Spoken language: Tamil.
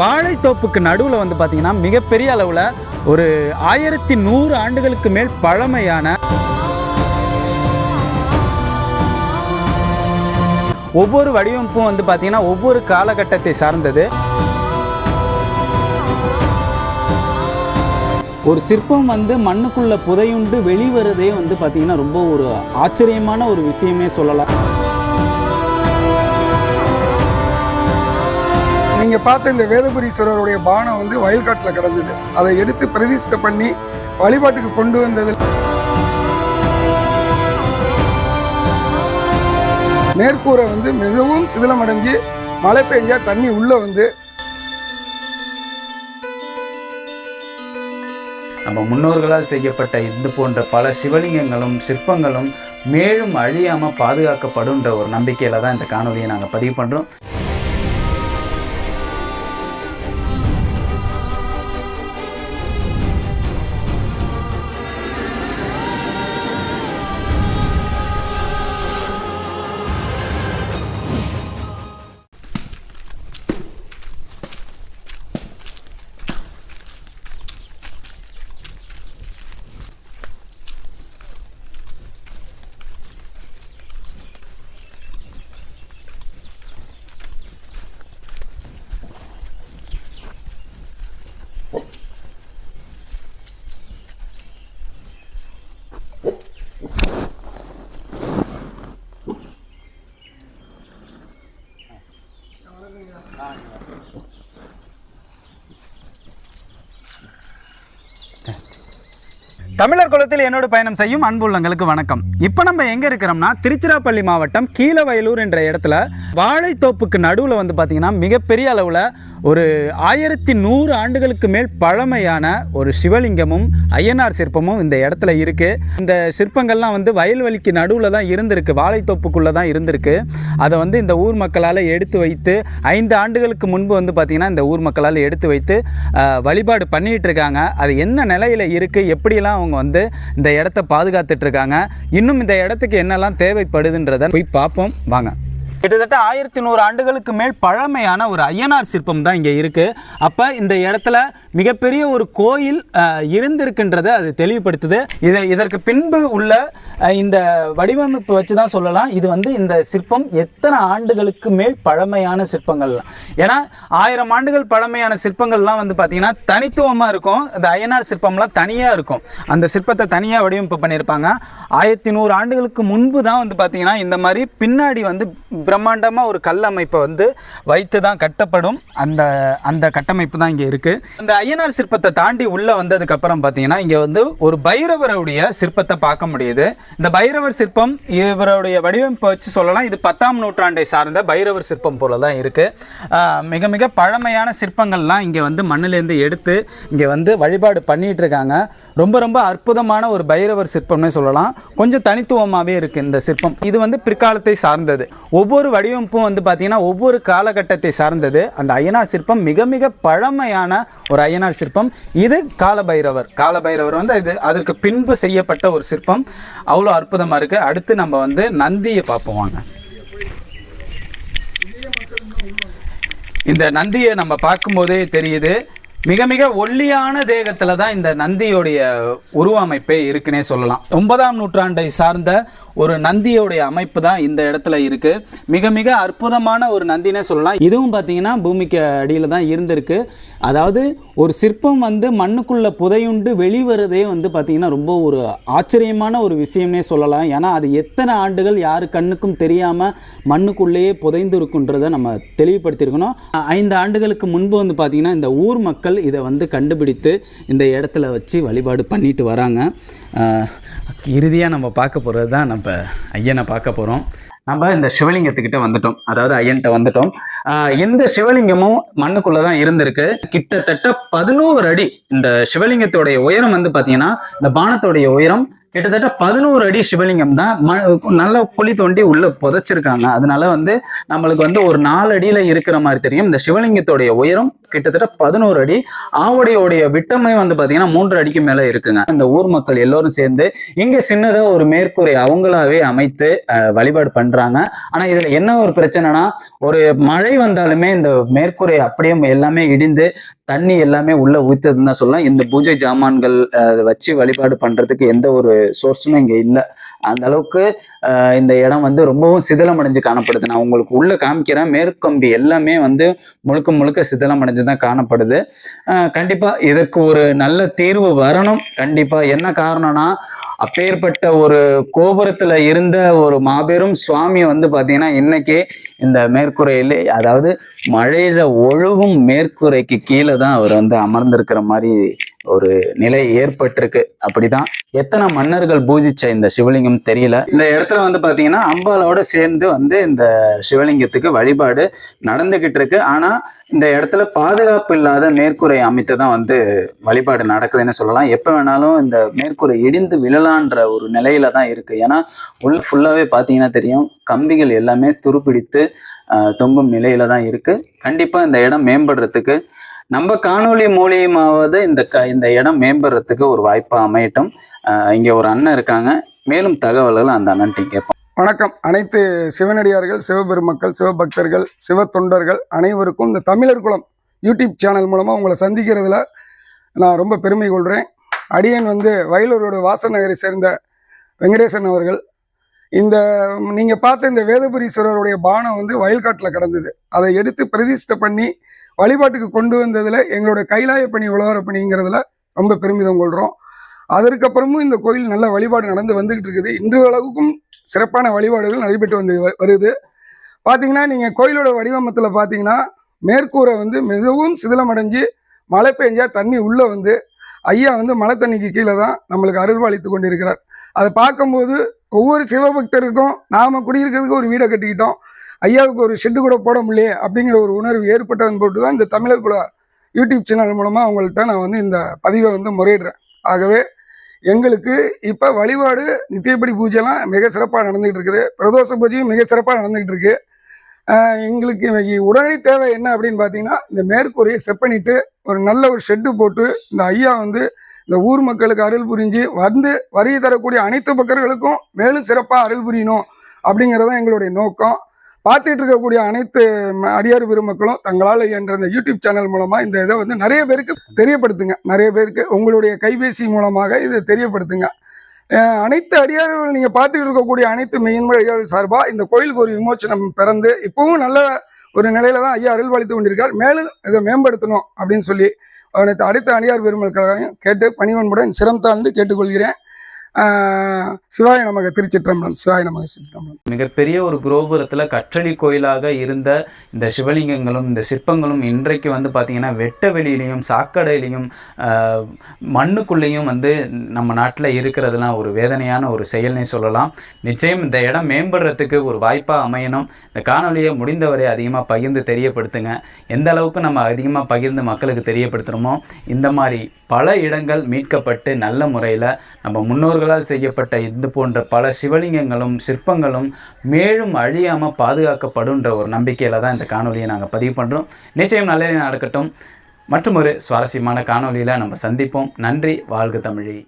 வாழைத்தோப்புக்கு நடுவில் வந்து பார்த்தீங்கன்னா மிகப்பெரிய அளவில் ஒரு ஆயிரத்தி நூறு ஆண்டுகளுக்கு மேல் பழமையான ஒவ்வொரு வடிவமைப்பும் வந்து பார்த்தீங்கன்னா ஒவ்வொரு காலகட்டத்தை சார்ந்தது. ஒரு சிற்பம் வந்து மண்ணுக்குள்ள புதையுண்டு வெளிவரதே வந்து பார்த்தீங்கன்னா ரொம்ப ஒரு ஆச்சரியமான ஒரு விஷயமே சொல்லலாம். நீங்கள் பார்த்த இந்த வேதபுரீஸ்வரருடைய பானம் வந்து வயல்காட்டில் கிடந்தது. அதை எடுத்து பிரதிஷ்டை பண்ணி வழிபாட்டுக்கு கொண்டு வந்தது. மேற்கூரை வந்து மிகவும் சிதிலமடைஞ்சு மழை பெஞ்சா தண்ணி உள்ள வந்து நம்ம முன்னோர்களால் செய்யப்பட்ட இது போன்ற பல சிவலிங்கங்களும் சிற்பங்களும் மேலும் அழியாம பாதுகாக்கப்படும்ன்ற ஒரு நம்பிக்கையில் தான் இந்த காணொலியை நாங்கள் பதிவு பண்றோம். தமிழர் குலத்தில் என்னோட பயணம் செய்யும் அன்புள்ளங்களுக்கு வணக்கம். இப்போ நம்ம எங்கே இருக்கிறோம்னா திருச்சிராப்பள்ளி மாவட்டம் கீழவயலூர் என்ற இடத்துல வாழைத்தோப்புக்கு நடுவில் வந்து பார்த்தீங்கன்னா மிகப்பெரிய அளவில் ஒரு ஆயிரத்தி நூறு ஆண்டுகளுக்கு மேல் பழமையான ஒரு சிவலிங்கமும் ஐயனார் சிற்பமும் இந்த இடத்துல இருக்குது இந்த சிற்பங்கள்லாம் வந்து வயல்வெளிக்கு நடுவில் தான் இருந்திருக்கு வாழைத்தோப்புக்குள்ளே தான் இருந்திருக்கு. அதை வந்து இந்த ஊர் மக்களால் எடுத்து வைத்து ஐந்து ஆண்டுகளுக்கு முன்பு வந்து பார்த்திங்கன்னா இந்த ஊர் மக்களால் எடுத்து வைத்து வழிபாடு பண்ணிகிட்டு இருக்காங்க. அது என்ன நிலையில் இருக்குது எப்படியெல்லாம் அவங்க வந்து இந்த இடத்த பாதுகாத்துட்ருக்காங்க இன்னும் இந்த இடத்துக்கு என்னெல்லாம் தேவைப்படுதுன்றதை போய் பார்ப்போம் வாங்க. கிட்டத்தட்ட ஆயிரத்தி நூறு ஆண்டுகளுக்கு மேல் பழமையான ஒரு ஐயனார் சிற்பம் தான் இங்கே இருக்குது அப்போ இந்த இடத்துல மிகப்பெரிய ஒரு கோயில் அஹ், இருந்திருக்குன்றதை அது தெளிவுபடுத்துது. இதை இதற்கு பின்பு உள்ள இந்த வடிவமைப்பு வச்சு தான் சொல்லலாம். இது வந்து இந்த சிற்பம் எத்தனை ஆண்டுகளுக்கு மேல் பழமையான சிற்பங்கள்லாம் ஏன்னா ஆயிரம் ஆண்டுகள் பழமையான சிற்பங்கள்லாம் வந்து பார்த்திங்கன்னா தனித்துவமாக இருக்கும். இந்த அயனார் சிற்பம்லாம் தனியாக இருக்கும். அந்த சிற்பத்தை தனியாக வடிவமைப்பு பண்ணியிருப்பாங்க. ஆயிரத்தி நூறு ஆண்டுகளுக்கு முன்பு தான் வந்து பார்த்திங்கன்னா இந்த மாதிரி பின்னாடி வந்து பிரம்மாண்டமாக ஒரு கல் அமைப்பை வந்து வைத்து தான் கட்டப்படும். அந்த அந்த கட்டமைப்பு தான் இங்கே இருக்குது இந்த ஐயனார் சிற்பத்தை தாண்டி உள்ளே வந்ததுக்கப்புறம் பார்த்தீங்கன்னா இங்கே வந்து ஒரு பைரவருடைய சிற்பத்தை பார்க்க முடியுது. இந்த பைரவர் சிற்பம் இவருடைய வடிவமைப்பை வச்சு சொல்லலாம். இது பத்தாம் நூற்றாண்டை சார்ந்த பைரவர் சிற்பம் போல தான் இருக்குது மிக மிக பழமையான சிற்பங்கள்லாம் இங்கே வந்து மண்ணிலேருந்து எடுத்து இங்கே வந்து வழிபாடு பண்ணிகிட்டு இருக்காங்க. ரொம்ப ரொம்ப அற்புதமான ஒரு பைரவர் சிற்பம்னே சொல்லலாம். கொஞ்சம் தனித்துவமாகவே இருக்குது இந்த சிற்பம். இது வந்து பிற்காலத்தை சார்ந்தது. ஒவ்வொரு ஒவ்வொரு வடிவமைப்பும் வந்து பார்த்திங்கன்னா ஒவ்வொரு காலகட்டத்தை சார்ந்தது. அந்த ஐயனார் சிற்பம் மிக மிக பழமையான ஒரு ஐயனார் சிற்பம். இது காலபைரவர். காலபைரவர் வந்து இது அதற்கு பின்பு செய்யப்பட்ட ஒரு சிற்பம். அவ்வளோ அற்புதமாக இருக்குது அடுத்து நம்ம வந்து நந்தியை பார்ப்போம் வாங்க. இந்த நந்தியை நம்ம பார்க்கும்போதே தெரியுது. மிக மிக ஒல்லியான தேகத்தில் தான் இந்த நந்தியோடைய உருவமைப்பே இருக்குன்னே சொல்லலாம். ஒன்பதாம் நூற்றாண்டை சார்ந்த ஒரு நந்தியோடைய அமைப்பு தான் இந்த இடத்துல இருக்கு. மிக மிக அற்புதமான ஒரு நந்தினே சொல்லலாம். இதுவும் பார்த்தீங்கன்னா பூமிக்கு அடியில் தான் இருந்திருக்கு. அதாவது ஒரு சிற்பம் வந்து மண்ணுக்குள்ளே புதையுண்டு வெளிவரதே வந்து பார்த்திங்கன்னா ரொம்ப ஒரு ஆச்சரியமான ஒரு விஷயம்னே சொல்லலாம். ஏன்னா அது எத்தனை ஆண்டுகள் யார் கண்ணுக்கும் தெரியாமல் மண்ணுக்குள்ளேயே புதைந்து இருக்குன்றதை நம்ம தெளிவுபடுத்தியிருக்கணும். ஐந்து ஆண்டுகளுக்கு முன்பு வந்து பார்த்திங்கன்னா இந்த ஊர் மக்கள் இதை வந்து கண்டுபிடித்து இந்த இடத்துல வச்சு வழிபாடு பண்ணிட்டு வராங்க. இறுதியாக நம்ம பார்க்க போகிறது தான் நம்ம ஐயனை பார்க்க போகிறோம் நம்ம இந்த சிவலிங்கத்துக்கிட்ட வந்துட்டோம். அதாவது ஐயன்கிட்ட வந்துட்டோம். ஆஹ் இந்த சிவலிங்கமும் மண்ணுக்குள்ள தான் இருந்திருக்கு. கிட்டத்தட்ட பதினோரு அடி இந்த சிவலிங்கத்தோடைய உயரம் வந்து பார்த்தீங்கன்னா இந்த பானத்தோடைய உயரம் கிட்டத்தட்ட பதினோரு அடி சிவலிங்கம் தான் ம- நல்ல குழி தோண்டி உள்ள புதைச்சிருக்காங்க. அதனால வந்து நம்மளுக்கு வந்து ஒரு நாலு அடியில இருக்கிற மாதிரி தெரியும். இந்த சிவலிங்கத்தோடைய உயரம் கிட்டத்தட்ட பதினோரு அடி. ஆவுடையோடைய விட்டமை வந்து பாத்தீங்கன்னா மூன்று அடிக்கு மேல இருக்குங்க. இந்த ஊர் மக்கள் எல்லோரும் சேர்ந்து இங்க சின்னதா ஒரு மேற்கூரை அவங்களாவே அமைத்து அஹ், வழிபாடு பண்றாங்க. ஆனா இதுல என்ன ஒரு பிரச்சனைனா ஒரு மழை வந்தாலுமே இந்த மேற்கூரை அப்படியே எல்லாமே இடிந்து தண்ணி எல்லாமே உள்ள ஊத்ததுன்னு தான் சொல்லலாம். இந்த பூஜை ஜாமான்கள் அதை வச்சு வழிபாடு பண்றதுக்கு எந்த ஒரு சோர்ஸுமே இங்க இல்லை. அந்த அளவுக்கு இந்த இடம் வந்து ரொம்பவும் சிதிலமடைஞ்சு காணப்படுது. நான் உங்களுக்கு உள்ள காமிக்கிறேன். மேற்கம்பி எல்லாமே வந்து முழுக்க முழுக்க சிதிலமடைஞ்சு தான் காணப்படுது கண்டிப்பா இதற்கு ஒரு நல்ல தீர்வு வரணும். கண்டிப்பா என்ன காரணம்னா அப்பேற்பட்ட ஒரு கோபுரத்துல இருந்த ஒரு மாபெரும் சுவாமி வந்து பாத்தீங்கன்னா இன்னைக்கு இந்த மேற்கூரையில அதாவது மழையில ஒழுகும் மேற்கூரைக்கு கீழே தான் அவர் வந்து அமர்ந்திருக்கிற மாதிரி ஒரு நிலை ஏற்பட்டிருக்கு. அப்படிதான் எத்தனை மன்னர்கள் பூஜிச்ச இந்த சிவலிங்கம் தெரியல. இந்த இடத்துல வந்து பாத்தீங்கன்னா அம்பாலோட சேர்ந்து வந்து இந்த சிவலிங்கத்துக்கு வழிபாடு நடந்துகிட்டு இருக்கு. ஆனா இந்த இடத்துல பாதுகாப்பு இல்லாத மேற்கூரை அமைத்து தான் வந்து வழிபாடு நடக்குதுன்னு சொல்லலாம். எப்போ வேணாலும் இந்த மேற்கூரை இடிந்து விழலான்ற ஒரு நிலையில தான் இருக்கு. ஏன்னா உள்ள ஃபுல்லாகவே பார்த்தீங்கன்னா தெரியும் கம்பிகள் எல்லாமே துருப்பிடித்து தொங்கும் நிலையில தான் இருக்கு. கண்டிப்பா இந்த இடம் மேம்படுறதுக்கு நம்ம காணொளி மூலியமாவது இந்த க இந்த இடம் மேம்படுறதுக்கு ஒரு வாய்ப்பாக அமையட்டும். இங்கே ஒரு அண்ணன் இருக்காங்க. மேலும் தகவல்கள் அந்த அண்ணன்ட்ட கேட்போம். வணக்கம். அனைத்து சிவனடியார்கள் சிவபெருமக்கள் சிவபக்தர்கள் சிவ தொண்டர்கள் அனைவருக்கும் இந்த தமிழர் குலம் யூடியூப் சேனல் மூலமாக உங்களை சந்திக்கிறதுல நான் ரொம்ப பெருமை கொள்கிறேன் அடியன் வந்து வயலூரோட வாசநகரை சேர்ந்த வெங்கடேசன் அவர்கள். இந்த நீங்கள் பார்த்த இந்த வேதபுரீஸ்வரருடைய பானம் வந்து வயல்காட்டில் கிடந்தது. அதை எடுத்து பிரதிஷ்டை பண்ணி வழிபாட்டுக்கு கொண்டு வந்ததில் எங்களுடைய கைலாய பணி உழவர பணிங்கிறதுல ரொம்ப பெருமிதம் கொள்கிறோம் அதற்கப்புறமும் இந்த கோயில் நல்ல வழிபாடு நடந்து வந்துகிட்டு இருக்குது. இன்று அளவுக்கும் சிறப்பான வழிபாடுகள் நடைபெற்று வந்து வருது. பார்த்தீங்கன்னா நீங்கள் கோயிலோட வடிவமத்தில் பார்த்தீங்கன்னா மேற்கூரை வந்து மிகவும் சிதிலமடைஞ்சு மழை பெஞ்சா தண்ணி உள்ளே வந்து ஐயா வந்து மழை தண்ணிக்கு கீழே தான் நம்மளுக்கு அருள்வாளித்து கொண்டிருக்கிறார். அதை பார்க்கும்போது ஒவ்வொரு சிவபக்தருக்கும் நாம் குடியிருக்கிறதுக்கு ஒரு வீடை கட்டிக்கிட்டோம். ஐயாவுக்கு ஒரு ஷெட்டு கூட போட முடியலையே அப்படிங்கிற ஒரு உணர்வு ஏற்பட்டதன் போட்டு தான் இந்த தமிழர் குல யூடியூப் சேனல் மூலமாக அவங்கள்ட்ட நான் வந்து இந்த பதிவை வந்து முறையிடுறேன். ஆகவே எங்களுக்கு இப்போ வழிபாடு நித்தியப்படி பூஜைலாம் மிக சிறப்பாக நடந்துகிட்டு இருக்குது. பிரதோஷ பூஜையும் மிக சிறப்பாக நடந்துகிட்டு இருக்கு. எங்களுக்கு உடனடி தேவை என்ன அப்படின்னு பார்த்தீங்கன்னா இந்த மேற்கூரையை செப்பனிட்டு ஒரு நல்ல ஒரு ஷெட்டு போட்டு இந்த ஐயா வந்து இந்த ஊர் மக்களுக்கு அருள் புரிஞ்சு வந்து வரி தரக்கூடிய அனைத்து பக்கர்களுக்கும் மேலும் சிறப்பாக அருள் புரியணும் அப்படிங்கிறது தான் எங்களுடைய நோக்கம். பார்த்துட்டு இருக்கக்கூடிய அனைத்து ம- அடியார் பெருமக்களும் தங்களால் என்ற இந்த யூடியூப் சேனல் மூலமாக இந்த இதை வந்து நிறைய பேருக்கு தெரியப்படுத்துங்க. நிறைய பேருக்கு உங்களுடைய கைபேசி மூலமாக இதை தெரியப்படுத்துங்க. அனைத்து அடியார்கள் நீங்கள் பார்த்துக்கிட்டு இருக்கக்கூடிய அனைத்து மெயின்மொழிகள் சார்பாக இந்த கோயிலுக்கு ஒரு விமோச்சனம் பிறந்து இப்பவும் நல்ல ஒரு நிலையில தான் ஐயா அருள்பாலித்து கொண்டிருக்கார். மேலும் இதை மேம்படுத்தணும் அப்படின்னு சொல்லி அனைத்து அடுத்த அடியார் பெருமக்களையும் கேட்டு பணிவன்புடன் சிரம் தாழ்ந்து கேட்டுக்கொள்கிறேன். சிவாய நமக திருச்சிற்றம்பலம் சிவாய நமக்கு திருச்சிற்றம்பலம். மிகப்பெரிய ஒரு குரோபுரத்துல கற்றளி கோயிலாக இருந்த இந்த சிவலிங்கங்களும் இந்த சிற்பங்களும் இன்றைக்கு வந்து பார்த்திங்கன்னா வெட்ட வெளியிலையும் சாக்கடையிலையும் மண்ணுக்குள்ளேயும் வந்து நம்ம நாட்டில் இருக்கிறதுலாம் ஒரு வேதனையான ஒரு செயல்னே சொல்லலாம். நிச்சயம் இந்த இடம் மேம்படுறதுக்கு ஒரு வாய்ப்பாக அமையணும். இந்த காணொலியை முடிந்தவரை அதிகமாக பகிர்ந்து தெரியப்படுத்துங்க. எந்த அளவுக்கு நம்ம அதிகமாக பகிர்ந்து மக்களுக்கு தெரியப்படுத்துகிறோமோ இந்த மாதிரி பல இடங்கள் மீட்கப்பட்டு நல்ல முறையில் நம்ம முன்னோர்கள் கற்களால் செய்யப்பட்ட இது போன்ற பல சிவலிங்கங்களும் சிற்பங்களும் மேலும் அழியாமல் பாதுகாக்கப்படுன்ற ஒரு நம்பிக்கையில் தான் இந்த காணொலியை நாங்கள் பதிவு பண்ணுறோம் நிச்சயம் நல்லதே நடக்கட்டும். மற்றும் ஒரு சுவாரஸ்யமான காணொலியில் நம்ம சந்திப்போம். நன்றி வாழ்க தமிழி.